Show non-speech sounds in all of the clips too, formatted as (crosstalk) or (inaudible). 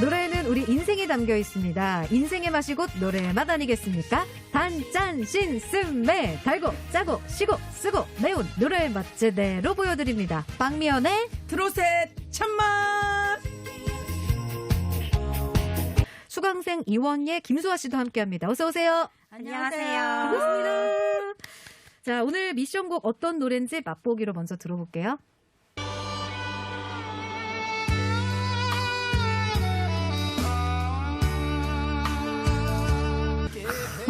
노래에는 우리 인생이 담겨 있습니다. 인생의 맛이 곧 노래의 맛 아니겠습니까? 단, 짠, 신, 씀, 매, 달고, 짜고, 시고, 쓰고, 매운 노래의 맛 제대로 보여드립니다. 빵미연의 드로셋 참맛 수강생 이원예, 김수아 씨도 함께 합니다. 어서 오세요. 안녕하세요. 반갑습니다. 자, 오늘 미션곡 어떤 노래인지 맛보기로 먼저 들어볼게요.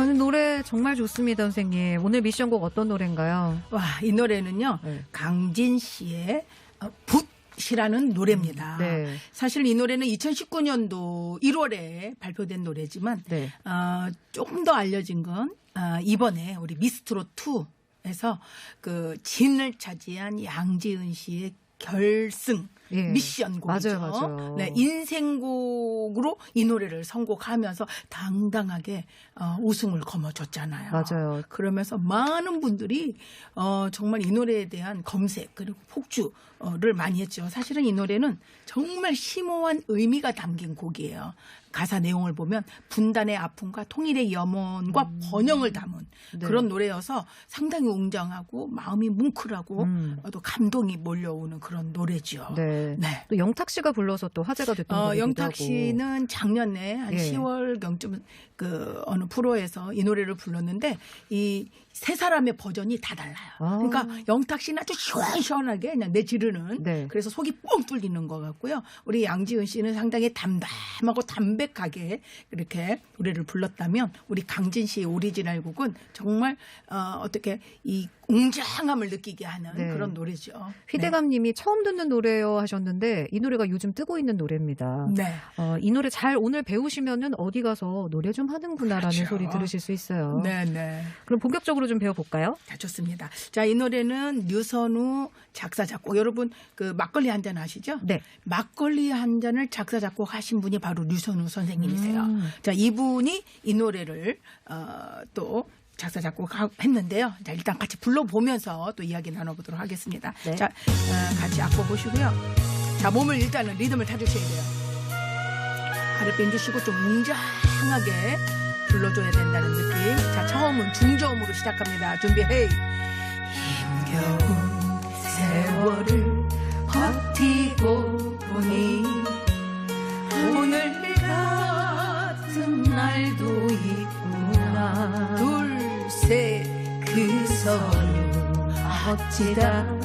저는 노래 정말 좋습니다, 선생님. 오늘 미션곡 어떤 노래인가요? 와 이 노래는요 네. 강진 씨의 어, 붓이라는 노래입니다. 네. 사실 이 노래는 2019년도 1월에 발표된 노래지만 네. 어, 조금 더 알려진 건 어, 이번에 우리 미스트롯 2에서 그 진을 차지한 양지은 씨의 결승 예. 미션곡이죠. 맞아요, 맞아요. 네, 인생곡으로 이 노래를 선곡하면서 당당하게 어, 우승을 거머쥐었잖아요. 맞아요. 그러면서 많은 분들이 어, 정말 이 노래에 대한 검색 그리고 폭주를 많이 했죠. 사실은 이 노래는 정말 심오한 의미가 담긴 곡이에요. 가사 내용을 보면 분단의 아픔과 통일의 염원과 번영을 담은 음. 네. 그런 노래여서 상당히 웅장하고 마음이 뭉클하고 음. 또 감동이 몰려오는 그런 노래죠. 네. 네. 또 영탁 씨가 불러서 또 화제가 됐던 어, 곡이기도 영탁. 씨는 작년에 한 예. 10월 경쯤 그 어느 프로에서 이 노래를 불렀는데 이 세 사람의 버전이 다 달라요. 아. 그러니까 영탁 씨는 아주 시원시원하게 그냥 내지르는 네. 그래서 속이 뻥 뚫리는 것 같고요. 우리 양지은 씨는 상당히 담담하고 담 백하게 이렇게 노래를 불렀다면 우리 강진 씨의 오리지널 곡은 정말 어, 어떻게 이 웅장함을 느끼게 하는 네. 그런 노래죠. 희대감님이 처음 듣는 노래요 하셨는데 이 노래가 요즘 뜨고 있는 노래입니다. 네. 네. 어, 이 노래 잘 오늘 배우시면은 어디 가서 노래 좀 하는구나라는 그렇죠. 소리 들으실 수 있어요. 네, 네. 그럼 본격적으로 좀 배워볼까요? 자, 좋습니다. 자, 이 노래는 류선우 작사, 작곡. 여러분, 그 막걸리 한 잔 아시죠? 네. 막걸리 한 잔을 작사, 작곡 하신 분이 바로 류선우 선생님이세요. 음. 자, 이분이 이 노래를, 어, 또 작사, 작곡 하- 했는데요. 자, 일단 같이 불러보면서 또 이야기 나눠보도록 하겠습니다. 네. 자, 어, 같이 악보 보시고요. 자, 몸을 일단은 리듬을 타주셔야 돼요. 아랫배 주시고 좀 웅장하게 불러줘야 된다는 느낌. 자, 처음은 중저음으로 시작합니다. 준비, 헤이. 어찌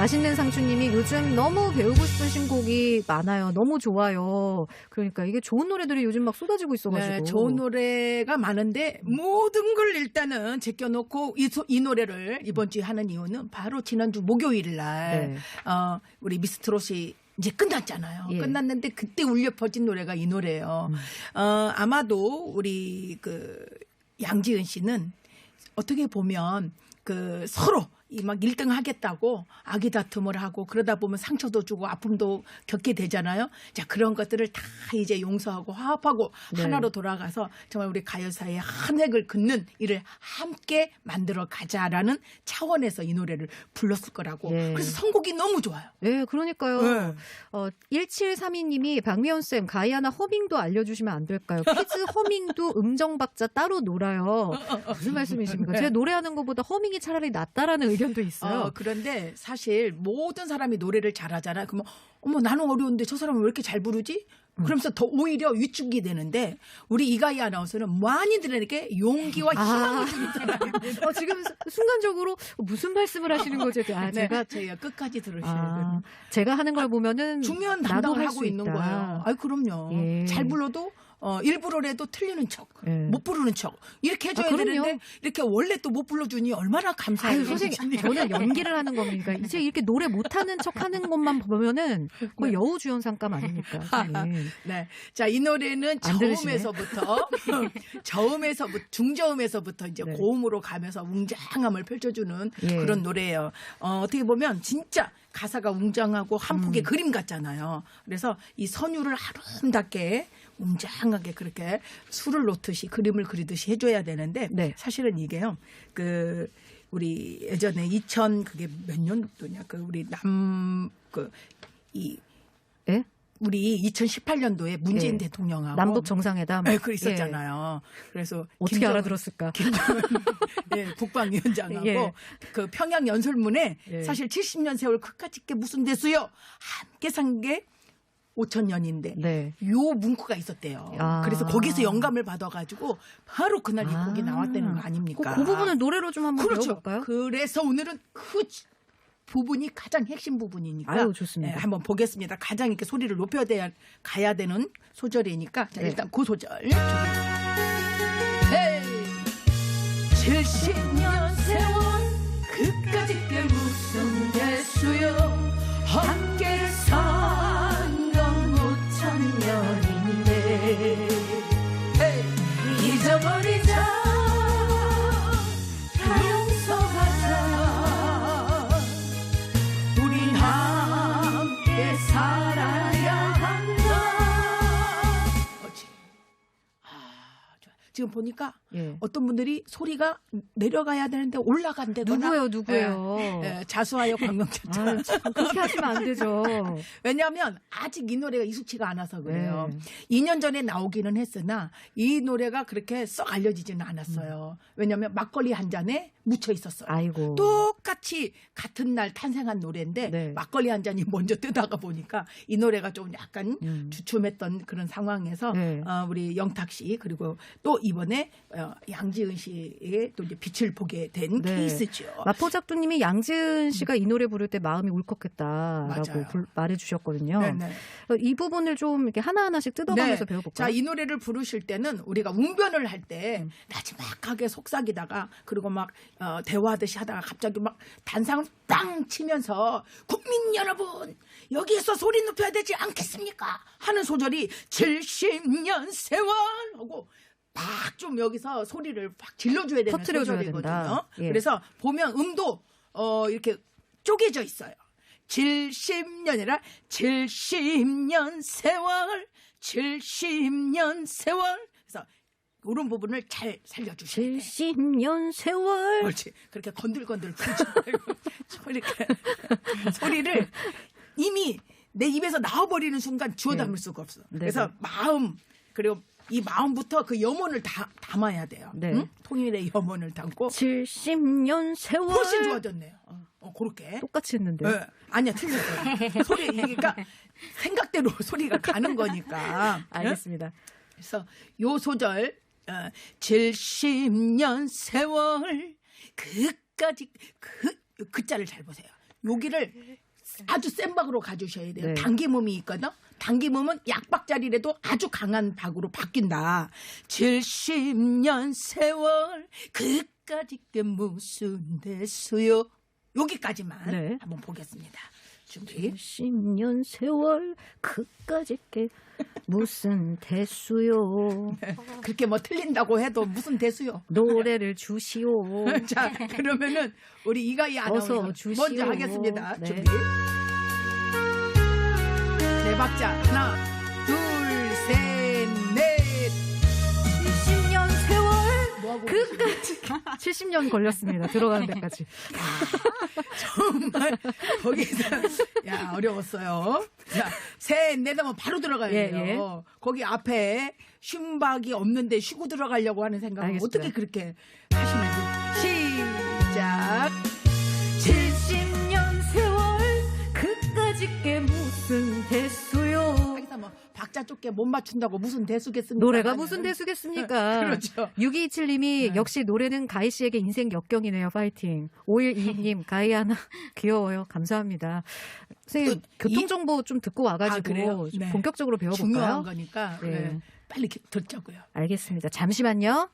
맛있는 상추님이 요즘 너무 배우고 싶은 신곡이 많아요. 너무 좋아요. 그러니까 이게 좋은 노래들이 요즘 막 쏟아지고 있어가지고. 네, 좋은 노래가 많은데 모든 걸 일단은 제껴놓고 이, 소- 이 노래를 이번 주에 하는 이유는 바로 지난주 목요일 날 네. 어, 우리 미스트롯이 이제 끝났잖아요. 예. 음. 끝났는데 그때 울려 퍼진 노래가 이 노래예요. 어, 아마도 우리 그 양지은 씨는 어떻게 보면 그 서로 이 막 1등 하겠다고 아기 다툼을 하고 그러다 보면 상처도 주고 아픔도 겪게 되잖아요. 자, 그런 것들을 다 이제 용서하고 화합하고 네. 하나로 돌아가서 정말 우리 가요사의 한 획을 긋는 일을 함께 만들어 가자라는 차원에서 이 노래를 불렀을 거라고. 예. 그래서 선곡이 너무 좋아요. 네, 그러니까요. 네. 어, 1732님이 박미연 쌤 가이아나 허밍도 알려주시면 안 될까요? 키즈 (laughs) 허밍도 음정 박자 따로 놀아요. 무슨 말씀이십니까? 네. 제가 노래하는 것보다 허밍이 차라리 낫다라는 의견 (laughs) 도 있어요. 어, 그런데 사실 모든 사람이 노래를 잘하잖아요. 그러면 어머 나는 어려운데 저 사람은 왜 이렇게 잘 부르지? 음. 그러면서 더 오히려 위축이 되는데 우리 이가희 아나운서는 많이들에게 용기와 아. 희망을 주는 사람입니다. (laughs) 어, 지금 수- 순간적으로 무슨 말씀을 하시는 거죠? 아, 네, 제가 저희가 끝까지 들으셔야 아, 돼요. 제가 하는 걸 보면은 중요한 나도 담당을 할 하고 수 있는. 거예요. 아이 그럼요. 예. 잘 불러도 어, 일부러라도 틀리는 척, 예. 못 부르는 척 이렇게 해줘야 아. 되는데 이렇게 원래 또 못 불러주니 얼마나 감사해요. 아유, 선생님, 저는 연기를 하는 겁니까? 이제 이렇게 노래 못하는 척 하는 것만 보면은 거의 네. 여우 주연상감 아닙니까? (laughs) 선생님. 네. 자, 이 노래는. 저음에서부터, (laughs) 저음에서부터, 중저음에서부터 이제 네. 고음으로 가면서 웅장함을 펼쳐주는 예. 그런 노래예요. 어, 어떻게 보면 진짜 가사가 웅장하고 한 음. 폭의 그림 같잖아요. 그래서 이 선율을 아름답게 웅장하게 그렇게 술을 놓듯이 그림을 그리듯이 해줘야 되는데 네. 사실은 이게요. 그 우리 예전에 2000 그게 몇 년도냐 그 우리 남 그 이 예? 우리 2018년도에 문재인 예. 대통령하고 남북 정상회담. 네, 그 있었잖아요. 그래서 예. 어떻게 김정- 알아들었을까? 김정은 (laughs) 예, 국방위원장하고 예. 그 평양 연설문에 예. 사실 70년 세월 끝까지 게 무슨 대수요 함께 산 게 5천 년인데 네. 요 문구가 있었대요. 아. 그래서 거기서 영감을 받아가지고 바로 그날 이 아. 곡이 나왔다는 거 아닙니까? 그, 그 부분을 노래로 좀 한번 그렇죠. 배워볼까요? 그래서 오늘은 그 부분이 가장 핵심 부분이니까 아유, 좋습니다. 예, 한번 보겠습니다. 가장 이렇게 소리를 높여 야 가야 되는 소절이니까 자, 네. 일단 그 소절. 헤이 70년 세월 그까짓 게 무슨 대수요 함께 지금 보니까 예. 어떤 분들이 소리가 내려가야 되는데 올라간다거나 누구예요, 누구예요? 예, 예, 자수하여. 아유, 참, 그렇게 하시면 안 되죠. (laughs) 왜냐하면 아직 이 노래가 익숙치가 않아서 그래요. 네. 2년 전에 나오기는 했으나 이 노래가 그렇게 썩 알려지지는 않았어요. 왜냐하면 막걸리 한 잔에 묻혀 있었어요. 아이고. 똑같이 같은 날 탄생한 노래인데 네. 막걸리 한 잔이 먼저 뜨다가 보니까 이 노래가 좀 약간 음. 주춤했던 그런 상황에서 네. 어, 우리 영탁 씨 그리고 또 이번에 어, 양지은 씨의 또 이제 빛을 보게 된 네. 케이스죠. 마포작두님이 양지은 씨가 이 노래 부를 때 마음이 울컥했다라고. 불- 말해주셨거든요. 네네. 어, 이 부분을 좀 이렇게 하나하나씩 뜯어가면서 네. 배워볼까요? 자, 이 노래를 부르실 때는 우리가 웅변을 할때 음. 나지막하게 속삭이다가 그리고 막 어, 대화하듯이 하다가 갑자기 막 단상을 빵 치면서 국민 여러분 여기에서 소리 높여야 되지 않겠습니까? 하는 소절이 70년 세월 하고 막 좀 여기서 소리를 확 질러줘야 되는 터트려줘야 소절이거든요. 된다. 예. 그래서 보면 음도 어, 이렇게 쪼개져 있어요. 70년이라 70년 세월 70년 세월 그래서 이런 부분을 잘 살려주셔야 돼요. 70년 세월. 그렇지. 그렇게 건들건들 그러지 말고 좀 이렇게 (laughs) 소리를 이미 내 입에서 나와버리는 순간 주워 담을 수가 없어. 네, 그래서 네. 마음 그리고 이 마음부터 그 염원을 다 담아야 돼요. 네. 응? 통일의 염원을 담고 70년 세월. 훨씬 좋아졌네요. 어, 어, 그렇게. 똑같이 했는데. 네. 아니야 틀렸어요. (laughs) 소리 그러니까 생각대로 (laughs) 소리가 가는 거니까. 알겠습니다. 그래서 요 소절 어, 70년 세월 그까지 그 그자를 잘 보세요. 여기를 아주 센 박으로 가주셔야 돼요. 네. 당기음이 있거든. 당기음은 약박자리라도 아주 강한 박으로 바뀐다. 70년 세월 그까지 게 무슨 대수요. 여기까지만 네. 한번 보겠습니다. 준비. 10년 세월 그까짓 게 무슨 대수요 그렇게 뭐 틀린다고 해도 무슨 대수요. 노래를 주시오 (laughs) 자, 그러면은 우리 이가희 아나운서. 먼저 하겠습니다. 네. 준비. 네 박자. 하나, 둘, 셋, 넷. 70년 세월 뭐 하고 그까짓 70년 걸렸습니다 들어가는 데까지 (laughs) 정말 거기서 야 어려웠어요. 자, 셋, 넷 하면 바로 들어가야 예, 돼요. 거기 앞에 쉼박이 없는데 쉬고 들어가려고 하는 알겠습니다. 어떻게 그렇게 하시는지 시작. 70년 세월 그까짓 게 박자 좁게 못 맞춘다고 무슨 대수겠습니까? 노래가. 무슨 대수겠습니까? (laughs) 그렇죠. 6227님이 네. 역시 노래는 가희 씨에게 인생 역경이네요. 파이팅. 5122님, (laughs) 가희 하나 (laughs) 귀여워요. 감사합니다. 선생님, 또 교통 정보 좀 듣고 와가지고 아, 네. 본격적으로 중요한 배워볼까요? 거니까 네. 네. 빨리 기- 듣자고요. 알겠습니다. 잠시만요.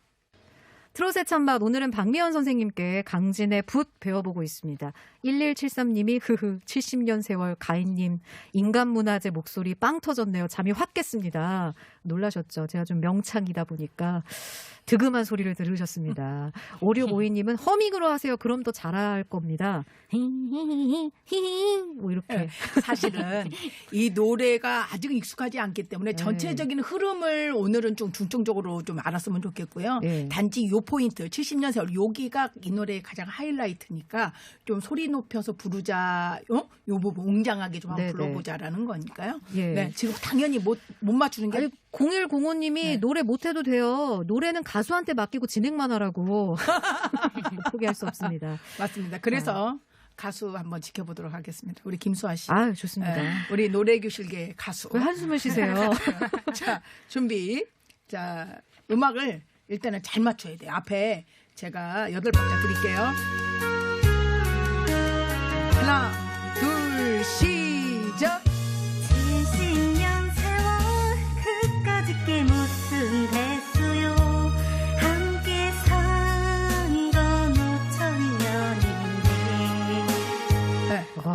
트롯의 찬밥 오늘은 박미연 선생님께 강진의 붓 배워보고 있습니다. 1173님이 흐흐 70년 세월 가인님 인간문화재 목소리 빵 터졌네요. 잠이 확 깼습니다. 놀라셨죠? 제가 좀 명창이다 보니까 득음한 소리를 들으셨습니다. 5652님은 허밍으로 하세요. 그럼 더 잘할 겁니다. 뭐 이렇게. 사실은 이 노래가 아직 익숙하지 않기 때문에 네. 전체적인 흐름을 오늘은 좀 중점적으로 좀 알았으면 좋겠고요. 네. 단지 요 포인트 70년 세월 여기가 이 노래의 가장 하이라이트니까 좀 소리 높여서 부르자. 어? 요 부분 웅장하게 좀 한번 네, 네. 불러보자라는 거니까요. 예. 네, 지금 당연히 못, 못 맞추는 게 아니 0105님이 네. 노래 못해도 돼요. 노래는 가수한테 맡기고 진행만 하라고 (laughs) 포기할 수 없습니다. 맞습니다. 그래서 가수 한번 지켜보도록 하겠습니다. 우리 김수아 씨. 아 좋습니다. 네, 우리 노래교실계 가수. 왜 한숨을 쉬세요? (laughs) 자, 준비. 자, 음악을 일단은 잘 맞춰야 돼요. 앞에 제가 여덟 박자 드릴게요. 하나, 둘, 시작.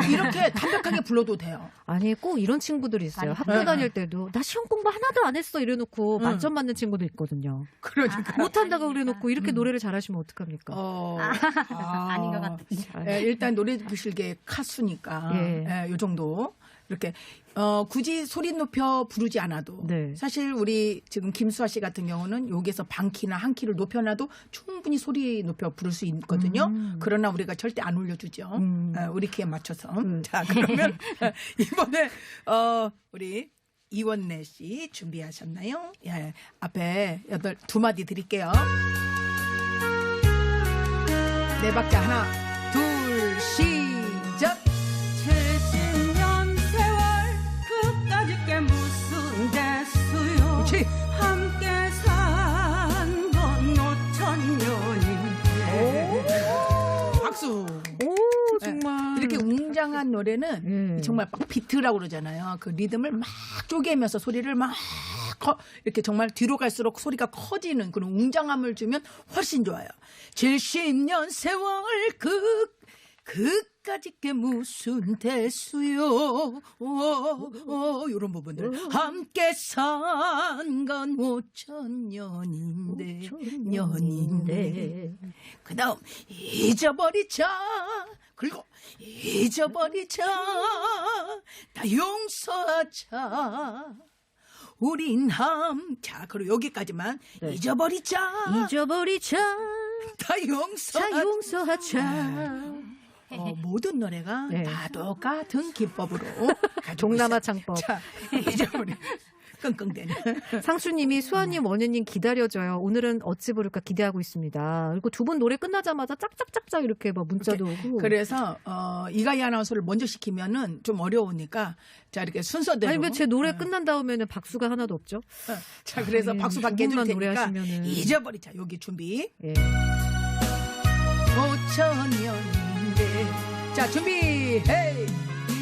이렇게 담백하게 불러도 돼요. 아니 꼭 이런 친구들이 있어요. 학교 네. 다닐 때도 나 시험 공부 하나도 안 했어 이래놓고 응. 만점 받는 친구도 있거든요. 그러니까. 못한다고 그래놓고 이렇게 음. 노래를 잘하시면 어떡합니까? 어, (laughs) 아 닌 것 같아. 아, 예, 일단 노래교실계 가수니까 예. 예, 요 정도 이렇게 어, 굳이 소리 높여 부르지 않아도 네. 사실 우리 지금 김수아 씨 같은 경우는 여기서 반 키나 한 키를 높여놔도 충분히 소리 높여 부를 수 있거든요. 음. 그러나 우리가 절대 안 올려주죠. 음. 예, 우리 키에 맞춰서. 음. (laughs) 자 그러면 (laughs) 이번에 어, 우리 이원래 씨 준비하셨나요? 예, 앞에 여덟 두 마디 드릴게요. 네 박자 하나, 둘, 시 오 정말 이렇게 웅장한 노래는 예. 정말 막 비트라고 그러잖아요. 그 리듬을 막 쪼개면서 소리를 막 커- 이렇게 정말 뒤로 갈수록 소리가 커지는 그런 웅장함을 주면 훨씬 좋아요. 70년 세월 그그 까짓 게 무슨 대수요. 오, 오, 이런 부분들. 함께 산 건 오천 년인데. 년인데. 그 다음, 잊어버리자. 그리고, 잊어버리자. 다 용서하자. 우린 함. 자, 그리고 여기까지만. 네. 잊어버리자. 잊어버리자 다 용서하자. 자 용서하자 어, 모든 노래가 네. 다 똑같은 기법으로 (laughs) 동남아. 창법 자, 잊어버리. 끙끙대는. (laughs) 상수님이 수아님 원현님 기다려줘요. 오늘은 어찌 부를까 기대하고 있습니다. 그리고 두 분 노래 끝나자마자 짝짝짝짝 이렇게 막 문자도 오고. 그래서 어, 이가희 아나운서를 먼저 시키면은 좀 어려우니까 자 이렇게 순서대로. 아니 왜제 노래 어, 끝난 다음에는 박수가 하나도 없죠? 어. 자 그래서 아니, 박수 받게 해줄 테니까 노래하시면은. 잊어버리자. 여기 준비. 예. 오천 년 자 준비. 헤이.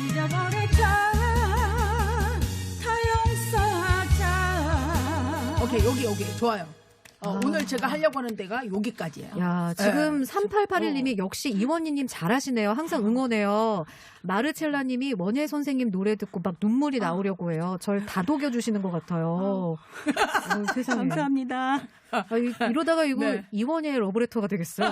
잊어버리자 다 용서하자 오케이 여기 여기 좋아요. 어, 아. 오늘 제가 하려고 하는 데가 여기까지예요. 야, 지금 네. 3881님이 역시 이원희님 잘하시네요. 항상 응원해요. 마르첼라님이 원예 선생님 노래 듣고 막 눈물이 나오려고 해요. 절 다독여 주시는 것 같아요. 어, 세상에. 감사합니다. 아, 이, 이러다가 이거 네. 이원희의 러브레터 가 되겠어요.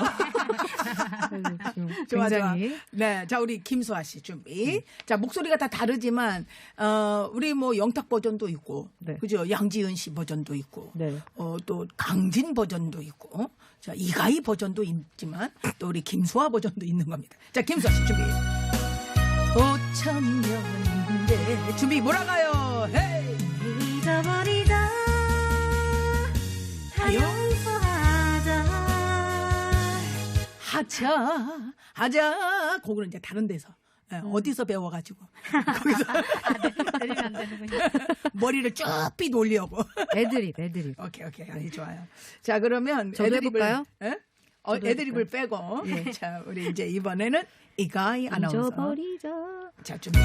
네, 지금 좋아, 굉장히. 네, 자 우리 김수아 씨 준비. 자 목소리가 다 다르지만 어 우리 뭐 영탁 버전도 있고, 네. 그죠? 양지은 씨 버전도 있고, 네. 어 또 강진 버전도 있고, 자 이가희 버전도 있지만 또 우리 김수아 버전도 있는 겁니다. 자 김수아 씨 준비. 오천 년인데 준비 몰아가요. 헤이. 잊어버리자 다 용서하자 하자 하자 곡은 이제 다른 데서 예, 어디서 배워가지고 (laughs) 거기서 때리면 안 되는군요. (laughs) 머리를 쭉삐 돌리려고 애드립, 애드립. 오케이 오케이 아주 좋아요 자 그러면 저도 해볼까요? 예? 어, 애드립을 빼고 예. (laughs) 자 우리 이제 이번에는 이가이 아나운서 잊어버리자. 자 준비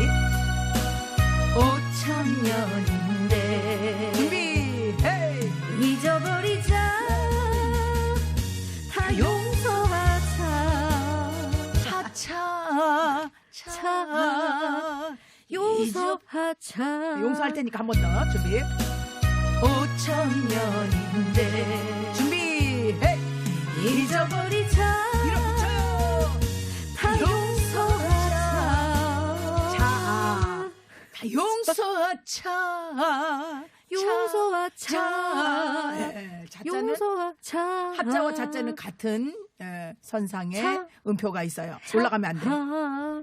오천년인데 준비 헤이 잊어버리자 다 용서하자 하차 차 용서하자. 용서할 테니까 한 번 더 준비. 5천 년인데 준비. 헤이. 잊어버리자. 다 용서하자. 자, 다 용서하자. 용서하자. 자. 자자는 용서하자. 하자와 자자는 같은 예, 선상에 차. 음표가 있어요. 올라가면 안 돼. 아,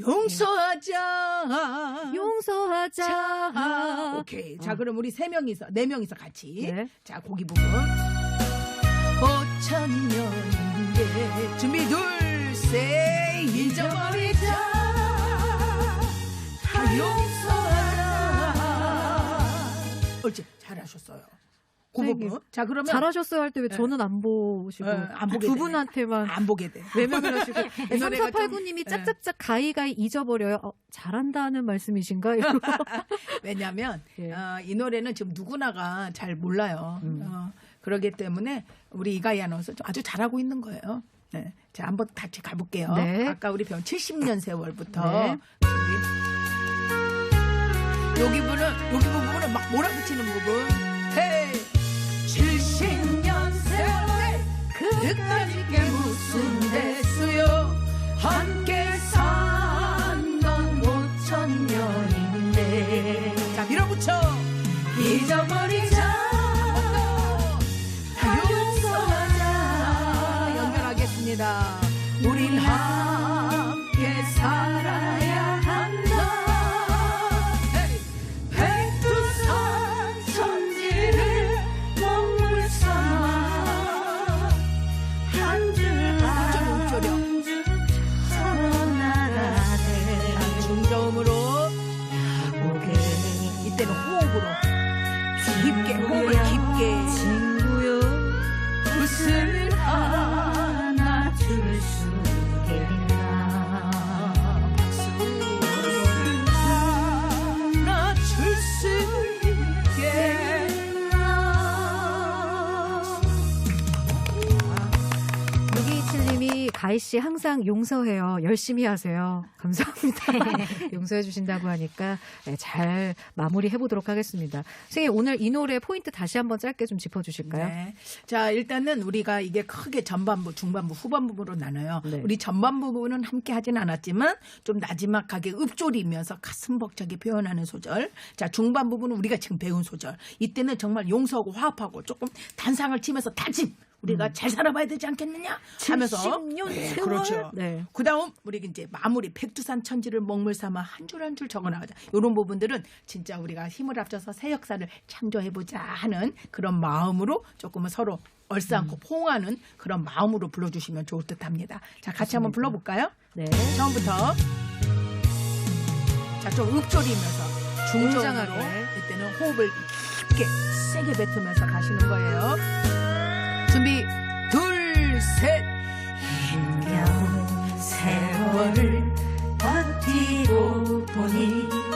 용서하자. 용서하자. 자, 오케이. 자, 어. 그럼 우리 세 명이서, 네 명이서 같이. 네. 자, 고기 부분. 오천 년인데. 준비, 둘, 셋. 잊어버리자. 다. 옳지. 잘하셨어요. 그 부분. 자, 그러면. 잘하셨어요 할 때 왜 저는 안 보시고 네, 안 보게 두 되네. 분한테만 안 보게 돼. 외면을 하시고 (laughs) 이 노래가 좀- 3489님이 네. 짝짝짝 가이가이 잊어버려요. 어, 잘한다는 말씀이신가요? (laughs) 왜냐면 예. 어, 이 노래는 지금 누구나가 잘 몰라요. 음. 어, 그렇기 때문에 우리 이가희 아나운서 좀 아주 잘하고 있는 거예요. 네. 자, 한번 같이 가볼게요. 네. 아까 우리 배운 70년 세월부터. 네. 여기, 여기 부분은, 여기 부분은 막 몰아붙이는 부분. 헤이! 70년 세월 그때까지 게 무슨 대수요 함께 산건 5천 년인데 자 밀어붙여 잊어버리자 우린 함 6227님이 가희 씨 항상 용서해요. 열심히 하세요. 감사합니다. (laughs) 용서해 주신다고 하니까 네, 잘 마무리 해 보도록 하겠습니다. 선생님 오늘 이 노래 포인트 다시 한번 짧게 좀 짚어 주실까요? 네. 자, 일단은 우리가 이게 크게 전반부, 중반부, 후반부로 나눠요. 네. 우리 전반부는 함께 하진 않았지만 좀 나지막하게 읊조리면서 가슴 벅차게 표현하는 소절. 자, 중반 부분은 우리가 지금 배운 소절. 이때는 정말 용서하고 화합하고 조금 단상을 치면서 다짐. 우리가 잘 살아봐야 되지 않겠느냐 하면서 70년 네, 세월. 그렇죠. 네. 그다음 우리 이제 마무리 백두산 천지를 먹물 삼아 한 줄 한 줄 적어 나가자. 이런 부분들은 진짜 우리가 힘을 합쳐서 새 역사를 창조해 보자 하는 그런 마음으로 조금은 서로 얼싸안고 포옹하는 그런 마음으로 불러주시면 좋을 듯합니다. 자, 같이 한번 불러볼까요? 네. 처음부터 자, 좀 읊조리면서 중저음으로 웅장하게. 이때는 호흡을 깊게 세게 뱉으면서 가시는 거예요. 세월을 버티고 보니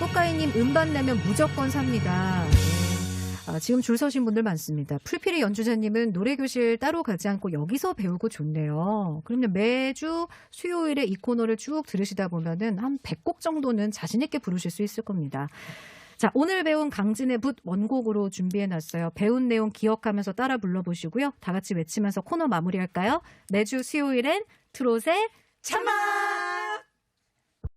꽃가희님 음반 내면 무조건 삽니다. 네. 아, 지금 줄 서신 분들 많습니다. 풀피리 연주자님은 노래교실 따로 가지 않고 여기서 배우고 좋네요. 그러면 매주 수요일에 이 코너를 쭉 들으시다 보면은 한 100곡 정도는 자신있게 부르실 수 있을 겁니다. 자, 오늘 배운 강진의 붓 원곡으로 준비해 놨어요. 배운 내용 기억하면서 따라 불러보시고요. 다 같이 외치면서 코너 마무리할까요? 매주 수요일엔 트롯의 참마!